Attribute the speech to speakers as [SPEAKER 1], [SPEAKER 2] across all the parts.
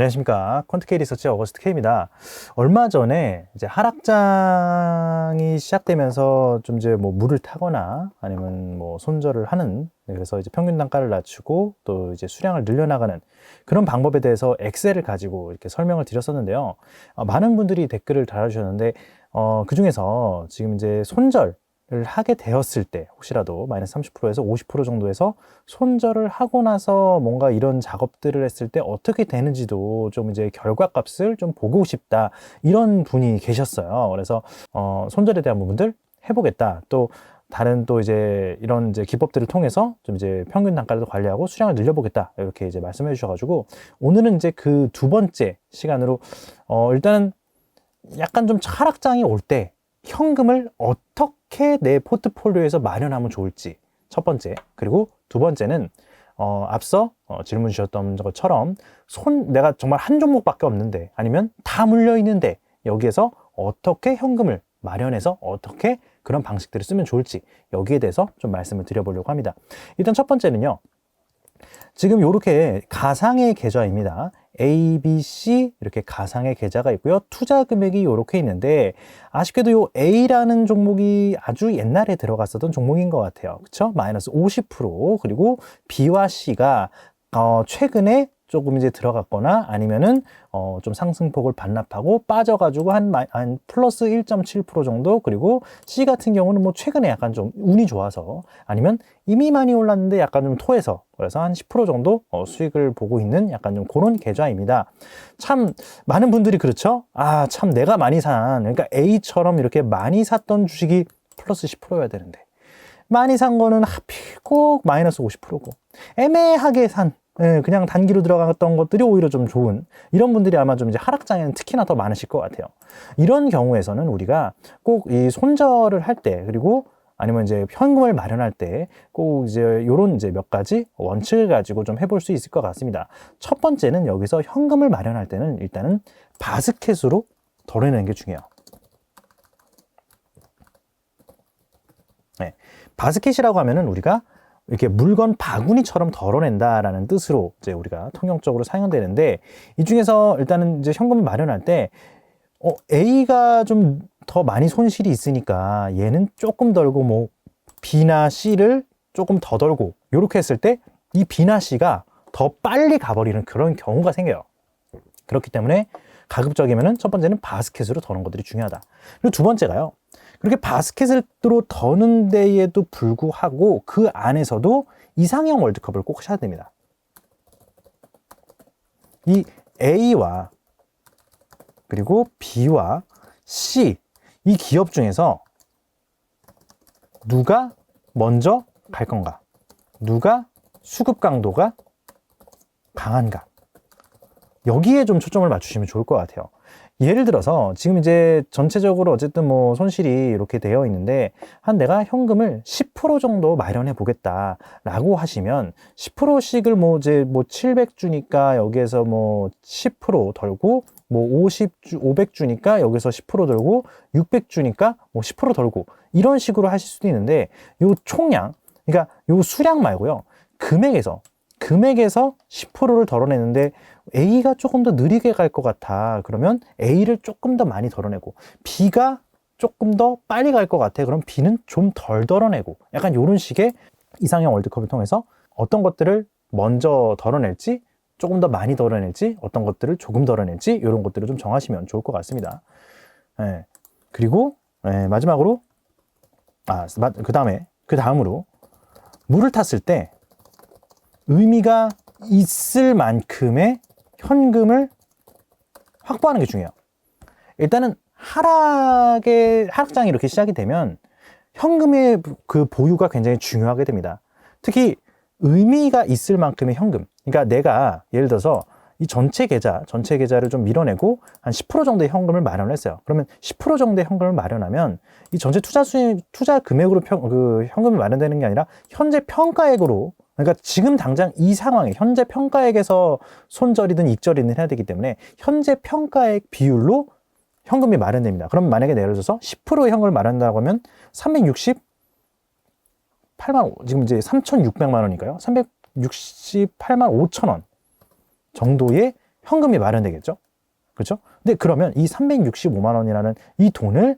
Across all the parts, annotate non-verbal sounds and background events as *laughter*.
[SPEAKER 1] 안녕하십니까. 퀀트K 리서치 어거스트 K입니다. 얼마 전에 이제 하락장이 시작되면서 좀 이제 뭐 물을 타거나 아니면 뭐 손절을 하는 네, 그래서 이제 평균 단가를 낮추고 또 이제 수량을 늘려나가는 그런 방법에 대해서 엑셀을 가지고 이렇게 설명을 드렸었는데요. 어, 많은 분들이 댓글을 달아주셨는데 어, 그 중에서 지금 이제 손절 을 하게 되었을 때 혹시라도 마이너스 30%에서 50% 정도에서 손절을 하고 나서 뭔가 이런 작업들을 했을 때 어떻게 되는지도 좀 이제 결과값을 좀 보고 싶다 이런 분이 계셨어요. 그래서 어, 손절에 대한 부분들 해보겠다. 또 다른 또 이제 이런 이제 기법들을 통해서 좀 이제 평균 단가를 관리하고 수량을 늘려보겠다 이렇게 이제 말씀해 주셔가지고 오늘은 이제 그 두 번째 시간으로 어 일단은 약간 좀 하락장이 올 때 현금을 어떻게 내 포트폴리오에서 마련하면 좋을지 첫 번째 그리고 두 번째는 어, 앞서 어, 질문 주셨던 것처럼 손 내가 정말 한 종목밖에 없는데 아니면 다 물려 있는데 여기에서 어떻게 현금을 마련해서 어떻게 그런 방식들을 쓰면 좋을지 여기에 대해서 좀 말씀을 드려보려고 합니다. 일단 첫 번째는요. 지금 이렇게 가상의 계좌입니다. A, B, C 이렇게 가상의 계좌가 있고요. 투자 금액이 이렇게 있는데 아쉽게도 이 A라는 종목이 아주 옛날에 들어갔었던 종목인 것 같아요. 그렇죠? 마이너스 50% 그리고 B와 C가 어, 최근에 조금 이제 들어갔거나 아니면은 어, 좀 상승폭을 반납하고 빠져가지고 한, 한 플러스 1.7% 정도 그리고 C 같은 경우는 뭐 최근에 약간 좀 운이 좋아서 아니면 이미 많이 올랐는데 약간 좀 토해서 그래서 한 10% 정도 어, 수익을 보고 있는 약간 좀 그런 계좌입니다. 참 많은 분들이 그렇죠. 아 참 내가 많이 산 그러니까 A처럼 이렇게 많이 샀던 주식이 플러스 10%여야 되는데 많이 산 거는 하필 꼭 마이너스 50%고 애매하게 산 예, 그냥 단기로 들어갔던 것들이 오히려 좀 좋은 이런 분들이 아마 좀 이제 하락장에는 특히나 더 많으실 것 같아요. 이런 경우에서는 우리가 꼭 이 손절을 할 때 그리고 아니면 이제 현금을 마련할 때 꼭 이제 요런 이제 몇 가지 원칙을 가지고 좀 해볼 수 있을 것 같습니다. 첫 번째는 여기서 현금을 마련할 때는 일단은 바스켓으로 덜어내는 게 중요해요. 네. 바스켓이라고 하면은 우리가 이렇게 물건 바구니처럼 덜어낸다라는 뜻으로 이제 우리가 통용적으로 사용되는데 이 중에서 일단은 이제 현금을 마련할 때 어, A가 좀 더 많이 손실이 있으니까 얘는 조금 덜고 뭐 B나 C를 조금 더 덜고 이렇게 했을 때 이 B나 C가 더 빨리 가버리는 그런 경우가 생겨요. 그렇기 때문에 가급적이면은 첫 번째는 바스켓으로 더는 것들이 중요하다. 그리고 두 번째가요. 그렇게 바스켓으로 더는 데에도 불구하고 그 안에서도 이상형 월드컵을 꼭 하셔야 됩니다. 이 A와 그리고 B와 C 이 기업 중에서 누가 먼저 갈 건가? 누가 수급 강도가 강한가? 여기에 좀 초점을 맞추시면 좋을 것 같아요. 예를 들어서 지금 이제 전체적으로 어쨌든 뭐 손실이 이렇게 되어 있는데 한 내가 현금을 10% 정도 마련해 보겠다 라고 하시면 10%씩을 뭐 이제 뭐 700 주니까 여기에서 뭐 10% 덜고 뭐 50주 500 주니까 여기서 10% 덜고 600 주니까 뭐 10% 덜고 이런 식으로 하실 수도 있는데 요 총량 그러니까 요 수량 말고요. 금액에서 금액에서 10%를 덜어내는데 A가 조금 더 느리게 갈 것 같아. 그러면 A를 조금 더 많이 덜어내고 B가 조금 더 빨리 갈 것 같아. 그럼 B는 좀 덜 덜어내고 약간 이런 식의 이상형 월드컵을 통해서 어떤 것들을 먼저 덜어낼지 조금 더 많이 덜어낼지 어떤 것들을 조금 덜어낼지 이런 것들을 좀 정하시면 좋을 것 같습니다. 예. 그리고 예, 마지막으로 아그 다음에 그 다음으로 물을 탔을 때 의미가 있을 만큼의 현금을 확보하는 게 중요해요. 일단은 하락의 하락장이 이렇게 시작이 되면 현금의 그 보유가 굉장히 중요하게 됩니다. 특히 의미가 있을 만큼의 현금. 그러니까 내가 예를 들어서 이 전체 계좌, 전체 계좌를 좀 밀어내고 한 10% 정도의 현금을 마련했어요. 그러면 10% 정도의 현금을 마련하면 이 전체 투자 수익, 투자 금액으로 평, 그 현금이 마련되는 게 아니라 현재 평가액으로 그러니까 지금 당장 이 상황에 현재 평가액에서 손절이든 익절이든 해야 되기 때문에 현재 평가액 비율로 현금이 마련됩니다. 그럼 만약에 들어서 10%의 현금을 마련한다고 하면 368만 지금 이제 3,600만 원이니까요. 368만 5천 원 정도의 현금이 마련되겠죠. 그렇죠? 근데 그러면 이 365만 원이라는 이 돈을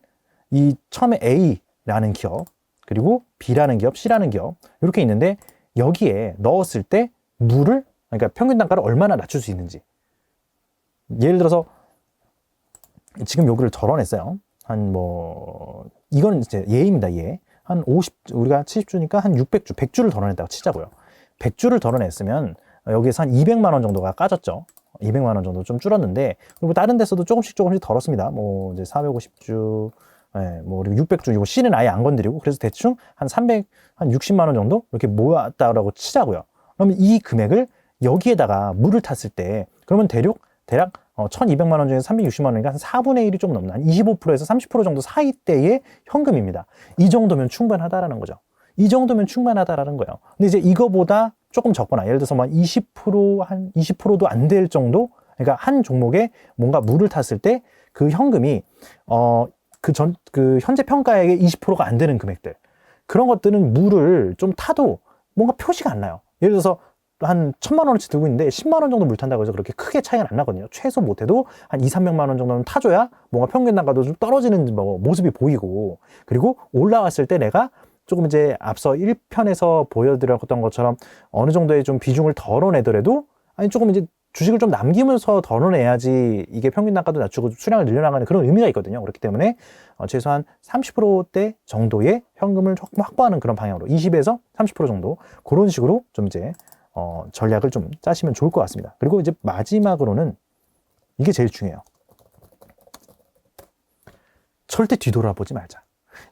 [SPEAKER 1] 이 처음에 A라는 기업 그리고 B라는 기업, C라는 기업 이렇게 있는데 여기에 넣었을 때 물을 그러니까 평균 단가를 얼마나 낮출 수 있는지 예를 들어서 지금 여기를 덜어냈어요. 한 뭐 이거는 이제 예입니다. 예. 한 50, 우리가 70주니까 한 600주, 100주를 덜어냈다고 치자고요. 100주를 덜어냈으면 여기에서 한 200만 원 정도가 까졌죠. 200만 원 정도 좀 줄었는데 그리고 다른 데서도 조금씩 조금씩 덜었습니다. 뭐 이제 450주, 예, 뭐 그리고 600주 이거 C는 아예 안 건드리고 그래서 대충 한 300, 한 60만 원 정도 이렇게 모았다라고 치자고요. 그러면 이 금액을 여기에다가 물을 탔을 때 그러면 대략 대략 어, 1200만 원 중에 360만 원이니까 한 4분의 1이 좀 넘는 한 25%에서 30% 정도 사이대의 현금입니다. 이 정도면 충분하다라는 거죠. 이 정도면 충분하다라는 거예요. 근데 이제 이거보다 조금 적거나 예를 들어서 뭐20%한 20%도 안 될 정도 그러니까 한 종목에 뭔가 물을 탔을 때 그 현금이 어 그 전 그 현재 평가액의 20%가 안 되는 금액들 그런 것들은 물을 좀 타도 뭔가 표시가 안 나요. 예를 들어서 한 천만 원어치 들고 있는데 10만 원 정도 물 탄다고 해서 그렇게 크게 차이가 안 나거든요. 최소 못해도 한 2, 300만 원 정도는 타줘야 뭔가 평균 단가도 좀 떨어지는 뭐 모습이 보이고 그리고 올라왔을 때 내가 조금 이제 앞서 1편에서 보여드렸던 것처럼 어느 정도의 좀 비중을 덜어내더라도 아니 조금 이제 주식을 좀 남기면서 덜어내야지 이게 평균 단가도 낮추고 수량을 늘려나가는 그런 의미가 있거든요. 그렇기 때문에 어, 최소한 30%대 정도의 현금을 확보하는 그런 방향으로 20에서 30% 정도 그런 식으로 좀 이제 어, 전략을 좀 짜시면 좋을 것 같습니다. 그리고 이제 마지막으로는 이게 제일 중요해요. 절대 뒤돌아보지 말자.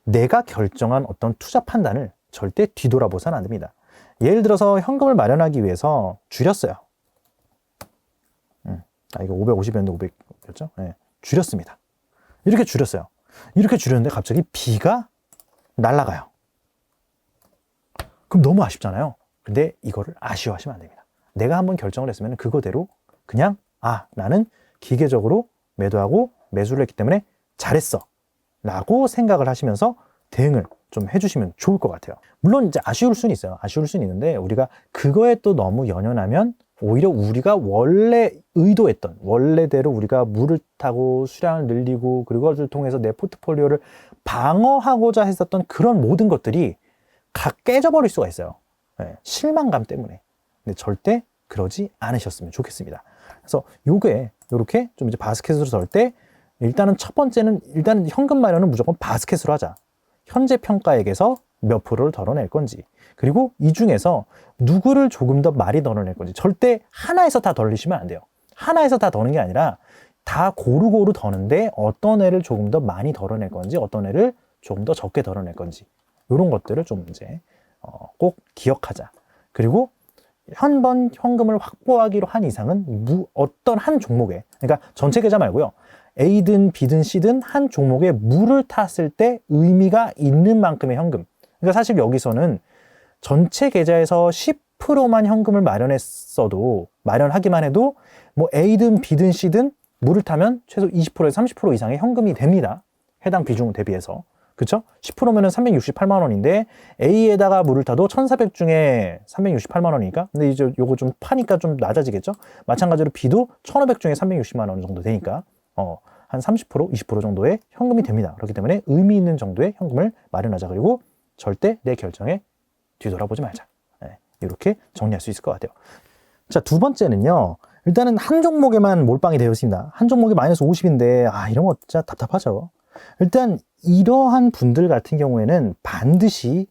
[SPEAKER 1] 내가 결정한 어떤 투자 판단을 절대 뒤돌아보서는 안 됩니다. 예를 들어서 현금을 마련하기 위해서 줄였어요. 음, 아, 이거 550이었는데 500였죠? 네, 줄였습니다. 이렇게 줄였어요. 이렇게 줄였는데 갑자기 B가 날아가요. 그럼 너무 아쉽잖아요. 근데 이거를 아쉬워하시면 안 됩니다. 내가 한번 결정을 했으면 그거대로 그냥 아 나는 기계적으로 매도하고 매수를 했기 때문에 잘했어 라고 생각을 하시면서 대응을 좀 해주시면 좋을 것 같아요. 물론 이제 아쉬울 수는 있어요. 아쉬울 수는 있는데 우리가 그거에 또 너무 연연하면 오히려 우리가 원래 의도했던 원래대로 우리가 물을 타고 수량을 늘리고 그것을 통해서 내 포트폴리오를 방어하고자 했었던 그런 모든 것들이 다 깨져버릴 수가 있어요. 네, 실망감 때문에. 근데 절대 그러지 않으셨으면 좋겠습니다. 그래서 요게 요렇게 좀 이제 바스켓으로 설때 일단은 첫 번째는 일단 현금 마련은 무조건 바스켓으로 하자. 현재 평가액에서 몇 프로를 덜어낼 건지 그리고 이 중에서 누구를 조금 더 많이 덜어낼 건지 절대 하나에서 다 덜리시면 안 돼요. 하나에서 다 더는 게 아니라 다 고루고루 더는데 어떤 애를 조금 더 많이 덜어낼 건지 어떤 애를 조금 더 적게 덜어낼 건지 이런 것들을 좀 이제 어, 꼭 기억하자. 그리고 한 번 현금을 확보하기로 한 이상은 무, 어떤 한 종목에, 그러니까 전체 계좌 말고요. A든 B든 C든 한 종목에 물을 탔을 때 의미가 있는 만큼의 현금. 그러니까 사실 여기서는 전체 계좌에서 10%만 현금을 마련했어도, 마련하기만 해도 뭐 A든 B든 C든 물을 타면 최소 20%에서 30% 이상의 현금이 됩니다. 해당 비중 대비해서. 그쵸? 10%면은 368만 원인데 A에다가 물을 타도 1,400 중에 368만 원이니까 근데 이제 요거 좀 파니까 좀 낮아지겠죠? 마찬가지로 B도 1,500 중에 360만 원 정도 되니까 어, 한 30%, 20% 정도의 현금이 됩니다. 그렇기 때문에 의미 있는 정도의 현금을 마련하자. 그리고 절대 내 결정에 뒤돌아보지 말자. 네, 이렇게 정리할 수 있을 것 같아요. 자, 두 번째는요. 일단은 한 종목에만 몰빵이 되어 있습니다. 한 종목이 마이너스 50인데, 아, 이런 거 진짜 답답하죠. 일단 이러한 분들 같은 경우에는 반드시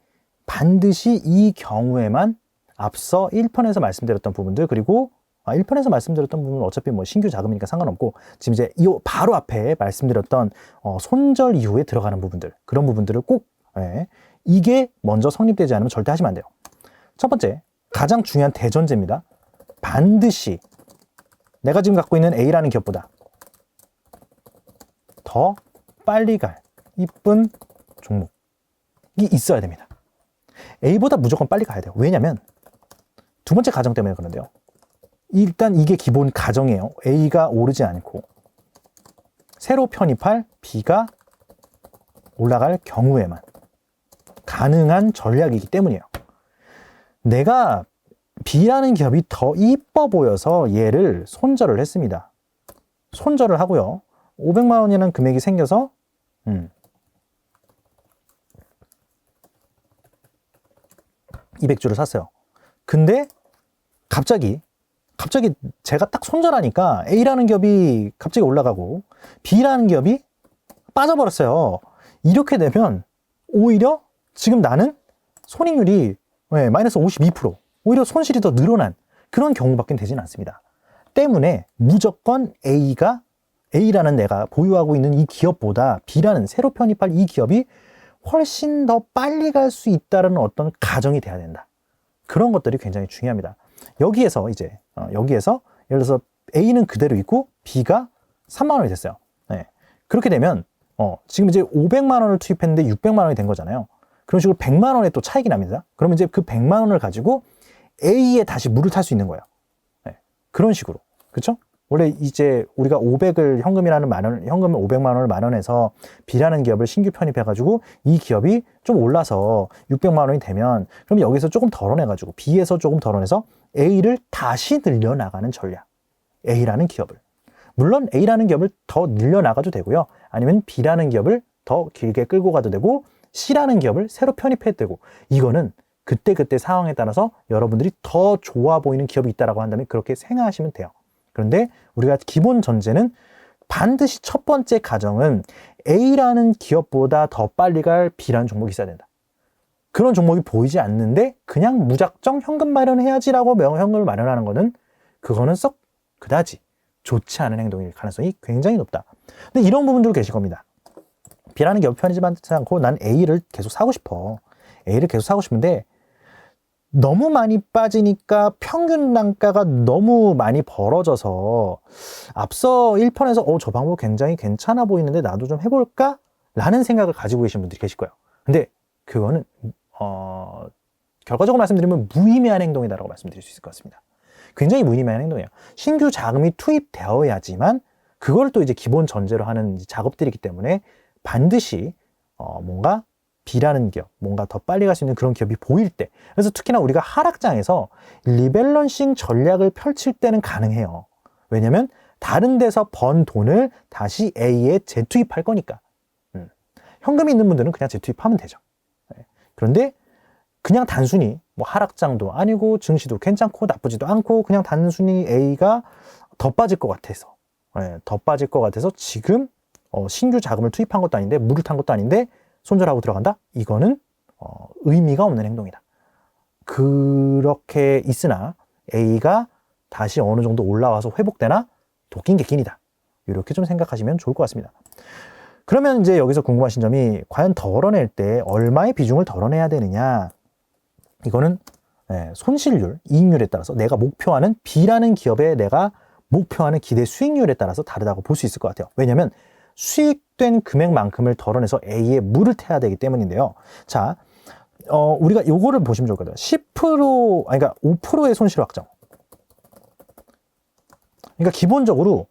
[SPEAKER 1] 반드시 이 경우에만 앞서 1편에서 말씀드렸던 부분들 그리고 아, 1편에서 말씀드렸던 부분은 어차피 뭐 신규 자금이니까 상관없고 지금 이제 이 바로 앞에 말씀드렸던 어, 손절 이후에 들어가는 부분들 그런 부분들을 꼭 예, 이게 먼저 성립되지 않으면 절대 하시면 안 돼요. 첫 번째 가장 중요한 대전제입니다. 반드시 내가 지금 갖고 있는 A라는 기업보다 더 빨리 갈 이쁜 종목이 있어야 됩니다. A보다 무조건 빨리 가야 돼요. 왜냐면 두 번째 가정 때문에 그런데요. 일단 이게 기본 가정이에요. A가 오르지 않고 새로 편입할 B가 올라갈 경우에만 가능한 전략이기 때문이에요. 내가 B라는 기업이 더 이뻐 보여서 얘를 손절을 했습니다. 손절을 하고요. 500만 원이라는 금액이 생겨서 음, 200주를 샀어요. 근데 갑자기 갑자기 제가 딱 손절하니까 A라는 기업이 갑자기 올라가고 B라는 기업이 빠져버렸어요. 이렇게 되면 오히려 지금 나는 손익률이 네, 마이너스 52% 오히려 손실이 더 늘어난 그런 경우밖에 되지는 않습니다. 때문에 무조건 A가 A라는 내가 보유하고 있는 이 기업보다 B라는 새로 편입할 이 기업이 훨씬 더 빨리 갈 수 있다는 어떤 가정이 돼야 된다. 그런 것들이 굉장히 중요합니다. 여기에서 이제 어, 여기에서 예를 들어서 A는 그대로 있고 B가 3만 원이 됐어요. 네. 그렇게 되면 어, 지금 이제 500만 원을 투입했는데 600만 원이 된 거잖아요. 그런 식으로 100만 원의 또 차익이 납니다. 그러면 이제 그 100만 원을 가지고 A에 다시 물을 탈 수 있는 거예요. 네. 그런 식으로. 그렇죠? 원래 이제 우리가 500을 현금이라는 만 원, 현금 500만 원을 만원해서 B라는 기업을 신규 편입해가지고 이 기업이 좀 올라서 600만 원이 되면 그럼 여기서 조금 덜어내가지고 B에서 조금 덜어내서 A를 다시 늘려나가는 전략. A라는 기업을. 물론 A라는 기업을 더 늘려나가도 되고요. 아니면 B라는 기업을 더 길게 끌고 가도 되고 C라는 기업을 새로 편입해도 되고 이거는 그때그때 상황에 따라서 여러분들이 더 좋아 보이는 기업이 있다라고 한다면 그렇게 생각하시면 돼요. 그런데 우리가 기본 전제는 반드시 첫 번째 가정은 A라는 기업보다 더 빨리 갈 B라는 종목이 있어야 된다. 그런 종목이 보이지 않는데 그냥 무작정 현금 마련해야지라고 현금을 마련하는 거는 그거는 썩 그다지 좋지 않은 행동일 가능성이 굉장히 높다. 근데 이런 분들도 계실 겁니다. B라는 기업 편입하지 않고 난 A를 계속 사고 싶어. A를 계속 사고 싶은데 너무 많이 빠지니까 평균 단가가 너무 많이 벌어져서 앞서 1편에서 어, 저 방법 굉장히 괜찮아 보이는데 나도 좀 해볼까? 라는 생각을 가지고 계신 분들이 계실 거예요. 근데 그거는, 어, 결과적으로 말씀드리면 무의미한 행동이다라고 말씀드릴 수 있을 것 같습니다. 굉장히 무의미한 행동이에요. 신규 자금이 투입되어야지만 그걸 또 이제 기본 전제로 하는 작업들이기 때문에 반드시 어, 뭔가 B라는 기업, 뭔가 더 빨리 갈 수 있는 그런 기업이 보일 때. 그래서 특히나 우리가 하락장에서 리밸런싱 전략을 펼칠 때는 가능해요. 왜냐면 다른 데서 번 돈을 다시 A에 재투입할 거니까. 음. 현금이 있는 분들은 그냥 재투입하면 되죠. 네. 그런데 그냥 단순히 뭐 하락장도 아니고 증시도 괜찮고 나쁘지도 않고 그냥 단순히 A가 더 빠질 것 같아서 네, 더 빠질 것 같아서 지금 어, 신규 자금을 투입한 것도 아닌데 물을 탄 것도 아닌데 손절하고 들어간다? 이거는 어, 의미가 없는 행동이다. 그렇게 있으나 A가 다시 어느 정도 올라와서 회복되나 도끼인 게 끼니다. 이렇게 좀 생각하시면 좋을 것 같습니다. 그러면 이제 여기서 궁금하신 점이 과연 덜어낼 때 얼마의 비중을 덜어내야 되느냐? 이거는 네, 손실률, 이익률에 따라서 내가 목표하는 B라는 기업에 내가 목표하는 기대 수익률에 따라서 다르다고 볼 수 있을 것 같아요. 왜냐하면 수익된 금액만큼을 덜어내서 A에 물을 태야 되기 때문인데요. 자, 어, 우리가 요거를 보시면 좋을 것 같아요. 10%, 아니, 그러니까 5%의 손실 확정. 그러니까 기본적으로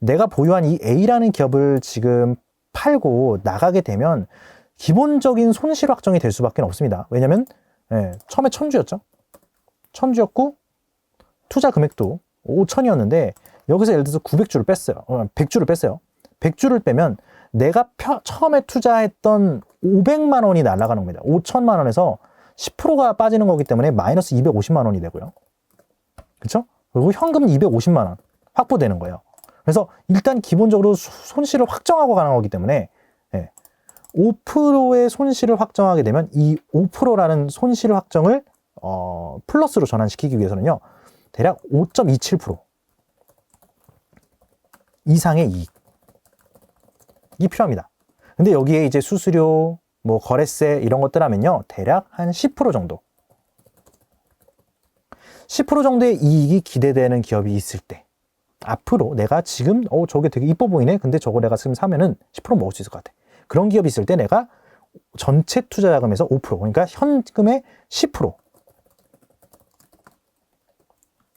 [SPEAKER 1] 내가 보유한 이 A라는 기업을 지금 팔고 나가게 되면 기본적인 손실 확정이 될 수밖에 없습니다. 왜냐면, 예, 처음에 천주였죠. 천주였고, 투자 금액도 5천이었는데, 여기서 예를 들어서 900주를 뺐어요. 어, 100주를 뺐어요. 100주를 빼면 내가 펴, 처음에 투자했던 500만 원이 날아가는 겁니다. 5천만 원에서 10%가 빠지는 거기 때문에 마이너스 250만 원이 되고요. 그렇죠? 그리고 현금은 250만 원 확보되는 거예요. 그래서 일단 기본적으로 손실을 확정하고 가는 거기 때문에 예, 5%의 손실을 확정하게 되면 이 5%라는 손실 확정을 어, 플러스로 전환시키기 위해서는요. 대략 5.27% 이상의 이익 이 필요합니다. 근데 여기에 이제 수수료, 뭐 거래세 이런 것들 하면요. 대략 한 10% 정도. 10% 정도의 이익이 기대되는 기업이 있을 때 앞으로 내가 지금 어 저게 되게 이뻐 보이네. 근데 저거 내가 지금 사면은 10% 먹을 수 있을 것 같아. 그런 기업이 있을 때 내가 전체 투자 자금에서 5% 그러니까 현금의 10%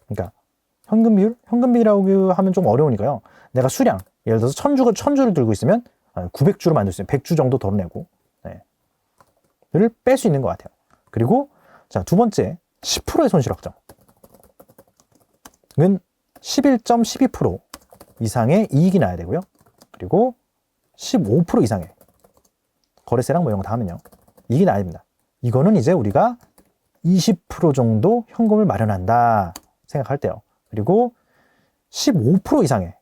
[SPEAKER 1] 그러니까 현금 비율? 현금 비율이라고 하면 좀 어려우니까요. 내가 수량 예를 들어서 천주가 천주를 들고 있으면 900주로 만들 수 있는 100주 정도 덜어내고 네. 를뺄 수 있는 것 같아요. 그리고 자 두 번째 10%의 손실 확정. 11.12% 이상의 이익이 나야 되고요. 그리고 15% 이상의 거래세랑 뭐 이런 거 다 하면요. 이익이 나야 됩니다. 이거는 이제 우리가 20% 정도 현금을 마련한다 생각할 때요. 그리고 15% 이상의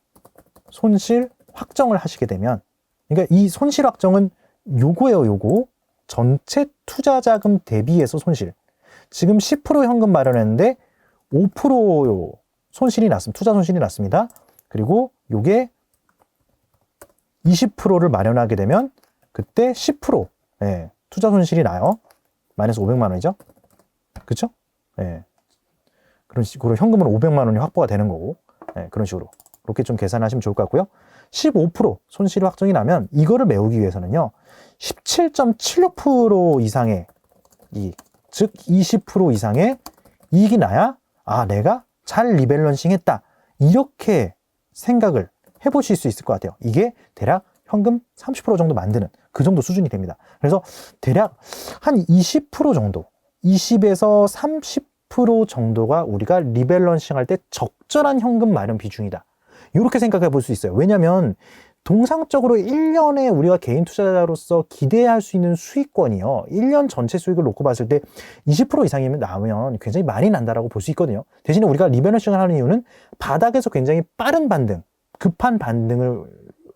[SPEAKER 1] 손실 확정을 하시게 되면 그러니까 이 손실 확정은 요거예요, 요거. 전체 투자 자금 대비해서 손실. 지금 10% 현금 마련했는데 5% 손실이 났습니다. 투자 손실이 났습니다. 그리고 요게 20%를 마련하게 되면 그때 10% 예, 투자 손실이 나요. 마이너스 500만 원이죠. 그쵸? 예. 그런 식으로 현금으로 500만 원이 확보가 되는 거고 예, 그런 식으로 그렇게 좀 계산하시면 좋을 것 같고요. 15% 손실이 확정이 나면 이거를 메우기 위해서는요. 17.76% 이상의 이익, 즉 20% 이상의 이익이 나야 아 내가 잘 리밸런싱 했다 이렇게 생각을 해 보실 수 있을 것 같아요. 이게 대략 현금 30% 정도 만드는 그 정도 수준이 됩니다. 그래서 대략 한 20% 정도, 20에서 30% 정도가 우리가 리밸런싱 할 때 적절한 현금 마련 비중이다. 이렇게 생각해 볼 수 있어요. 왜냐하면 동상적으로 1년에 우리가 개인 투자자로서 기대할 수 있는 수익권이요. 1년 전체 수익을 놓고 봤을 때 20% 이상이면 나오면 굉장히 많이 난다라고 볼 수 있거든요. 대신에 우리가 리밸런싱을 하는 이유는 바닥에서 굉장히 빠른 반등, 급한 반등을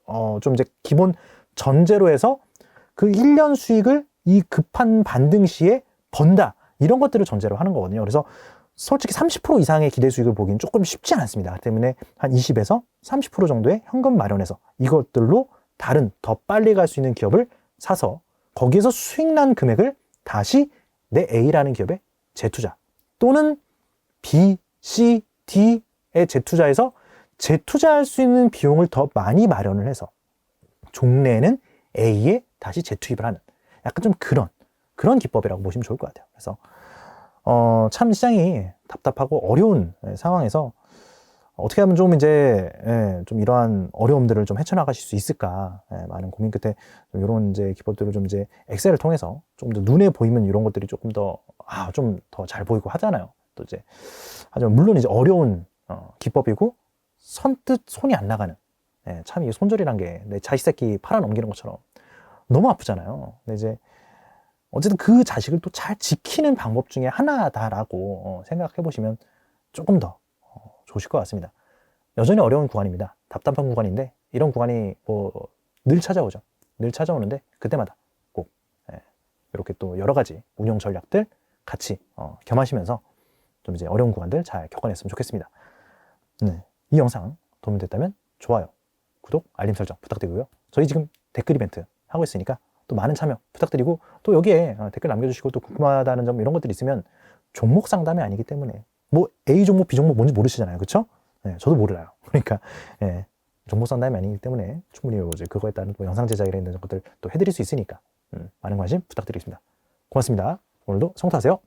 [SPEAKER 1] 어, 좀 이제 기본 전제로 해서 그 1년 수익을 이 급한 반등 시에 번다. 이런 것들을 전제로 하는 거거든요. 그래서 솔직히 30% 이상의 기대 수익을 보기는 조금 쉽지 않습니다. 때문에 한 20에서 30% 정도의 현금 마련해서 이것들로 다른 더 빨리 갈 수 있는 기업을 사서 거기에서 수익 난 금액을 다시 내 A라는 기업에 재투자 또는 B, C, D에 재투자해서 재투자할 수 있는 비용을 더 많이 마련을 해서 종래에는 A에 다시 재투입을 하는 약간 좀 그런 그런 기법이라고 보시면 좋을 것 같아요. 그래서 어, 참 시장이 답답하고 어려운 예, 상황에서 어떻게 하면 좀 이제 예, 좀 이러한 어려움들을 좀 헤쳐나가실 수 있을까 예, 많은 고민 끝에 좀 이런 이제 기법들을 좀 이제 엑셀을 통해서 좀 더 눈에 보이면 이런 것들이 조금 더 아 좀 더 잘 보이고 하잖아요. 또 이제 하지만 물론 이제 어려운 어, 기법이고 선뜻 손이 안 나가는 예, 참 이 손절이란 게 내 자식 새끼 팔아 넘기는 것처럼 너무 아프잖아요. 근데 이제 어쨌든 그 자식을 또 잘 지키는 방법 중에 하나다라고 어, 생각해 보시면 조금 더 어, 좋으실 것 같습니다. 여전히 어려운 구간입니다. 답답한 구간인데 이런 구간이 뭐 늘 찾아오죠. 늘 찾아오는데 그때마다 꼭 예, 이렇게 또 여러 가지 운영 전략들 같이 어, 겸하시면서 좀 이제 어려운 구간들 잘 겪어냈으면 좋겠습니다. 네, 이 영상 도움이 됐다면 좋아요, 구독, 알림 설정 부탁드리고요. 저희 지금 댓글 이벤트 하고 있으니까 또 많은 참여 부탁드리고 또 여기에 어, 댓글 남겨주시고 또 궁금하다는 점 이런 것들이 있으면 종목 상담이 아니기 때문에 뭐 A 종목, B 종목 뭔지 모르시잖아요, 그렇죠? 네, 저도 몰라요. *laughs* 그러니까 예, 종목 상담이 아니기 때문에 충분히 이제 그거에 따른 또 영상 제작이라는 것들 또 해드릴 수 있으니까 음, 많은 관심 부탁드리겠습니다. 고맙습니다. 오늘도 성투하세요.